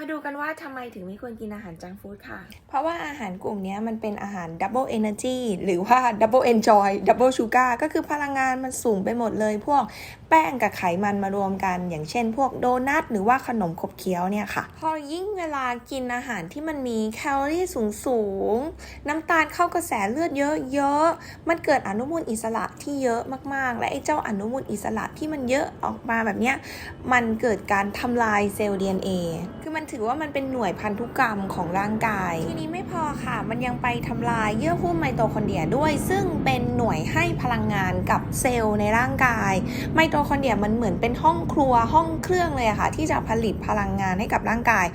มาดูกันว่าทำไมถึงไม่ควรกินอาหารจังฟู้ดค่ะ เพราะว่าอาหารกลุ่มนี้มันเป็นอาหารดับเบิลเอเนอร์จีหรือว่าดับเบิลเอนจอยดับเบิลชูการ์ก็คือพลังงานมันสูงไปหมดเลย พวกแป้งกับไขมันมารวมกัน อย่างเช่น พวกโดนัทหรือว่าขนมขบเคี้ยวเนี่ยค่ะ พอยิ่งเวลากินอาหารที่มันมีแคลอรี่สูงสูงๆน้ำตาลเข้ากระแสเลือดเยอะๆมันเกิดอนุมูลอิสระที่เยอะมากๆ และไอ้เจ้าอนุมูลอิสระที่มันเยอะออกมาแบบเนี้ยมันเกิดการทำลายเซลล์ DNA คือมันถือว่ามันเป็นหน่วยพันธุกรรมของร่างกาย ทีนี้ไม่พอค่ะ มันยังไปทำลายเยื่อหุ้มไมโตคอนเดรียด้วย ซึ่งเป็นหน่วยให้พลังงานกับเซลล์ในร่างกาย ไมโตคอนเดรียมันเหมือนเป็นห้องครัวห้องเครื่องเลยค่ะ ที่จะผลิตพลังงานให้กับร่างกาย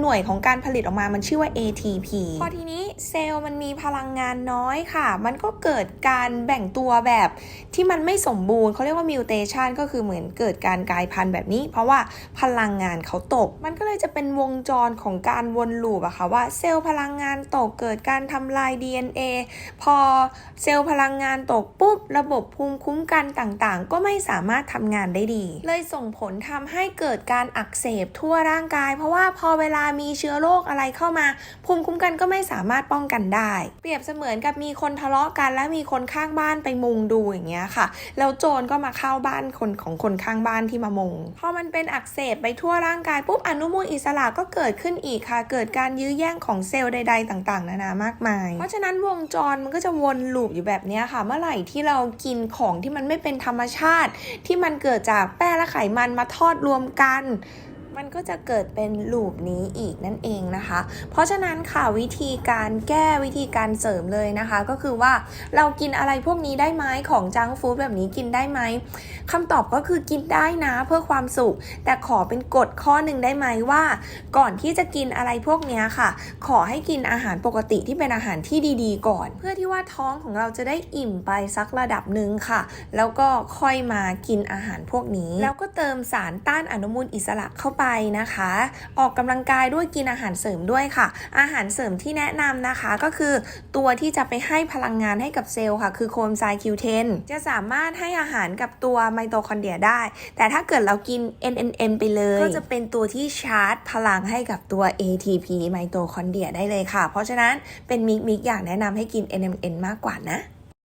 หน่วยของการผลิตออกมามันชื่อว่า ATP พอทีนี้เซลล์มันมีพลังงานน้อยค่ะ มันก็เกิดการแบ่งตัวแบบที่มันไม่สมบูรณ์เขาเรียกว่ามิวเทชันก็คือเหมือนเกิดการกลายพันธุ์แบบนี้ เพราะว่าพลังงานเขาตกมันก็เลยจะเป็นวงจรของการวนลูปอะค่ะว่าเซลล์พลังงานตกเกิดการทำลาย DNA พอเซลล์พลังงานตกปุ๊บ ระบบภูมิคุ้มกันต่างๆ ก็ไม่สามารถทำงานได้ดี เลยส่งผลทำให้เกิดการอักเสบทั่วร่างกาย เพราะว่าพอเวลามีเชื้อโรคอะไรเข้ามา ภูมิคุ้มกันก็ไม่สามารถป้องกันได้ เปรียบเสมือนกับมีคนทะเลาะกัน และมีคนข้างบ้านไปมุงดูอย่างเงี้ยค่ะแล้วโจรก็มาเข้าบ้านคนของคนข้างบ้านที่มามุงพอมันเป็นอักเสบไปทั่วร่างกายปุ๊บอนุมูลอิสระก็เกิดขึ้นอีกค่ะ เกิดการยื้อแย่งของเซลล์ใด ๆ ต่าง ๆ นานามากมาย เพราะฉะนั้นวงจรมันก็จะวนลูปอยู่แบบนี้ค่ะ เมื่อไหร่ที่เรากินของที่มันไม่เป็นธรรมชาติ ที่มันเกิดจากแป้งและไขมันมาทอดรวมกัน มันก็จะเกิดเป็นลูปนี้อีกนั่นเองนะคะ เพราะฉะนั้นค่ะวิธีการแก้วิธีการเสริมเลยนะคะ ก็คือว่าเรากินอะไรพวกนี้ได้ไหมของจังฟู้ดแบบนี้กินได้ไหมคำตอบก็คือกินได้นะเพื่อความสุข แต่ขอเป็นกฎข้อหนึ่งได้ไหมว่า ก่อนที่จะกินอะไรพวกนี้ค่ะ ขอให้กินอาหารปกติที่เป็นอาหารที่ดีๆ ก่อน เพื่อที่ว่าท้องของเราจะได้อิ่มไปสักระดับหนึ่งค่ะ แล้วก็ค่อยมากินอาหารพวกนี้ แล้วก็เติมสารต้านอนุมูลอิสระเข้าไปนะคะ ออกกำลังกายด้วยกินอาหารเสริมด้วยค่ะ อาหารเสริมที่แนะนำนะคะก็คือตัวที่จะไปให้พลังงานให้กับเซลล์ค่ะ คือโคมไซคิวเทนจะสามารถให้อาหารกับตัวไมโตคอนเดรียได้ แต่ถ้าเกิดเรากิน NNN ไปเลย ก็จะเป็นตัวที่ชาร์จพลังให้กับตัว ATP ไมโตคอนเดรียได้เลยค่ะ เพราะฉะนั้นเป็นมิกมิกอยากแนะนำให้กิน NMN มากกว่านะ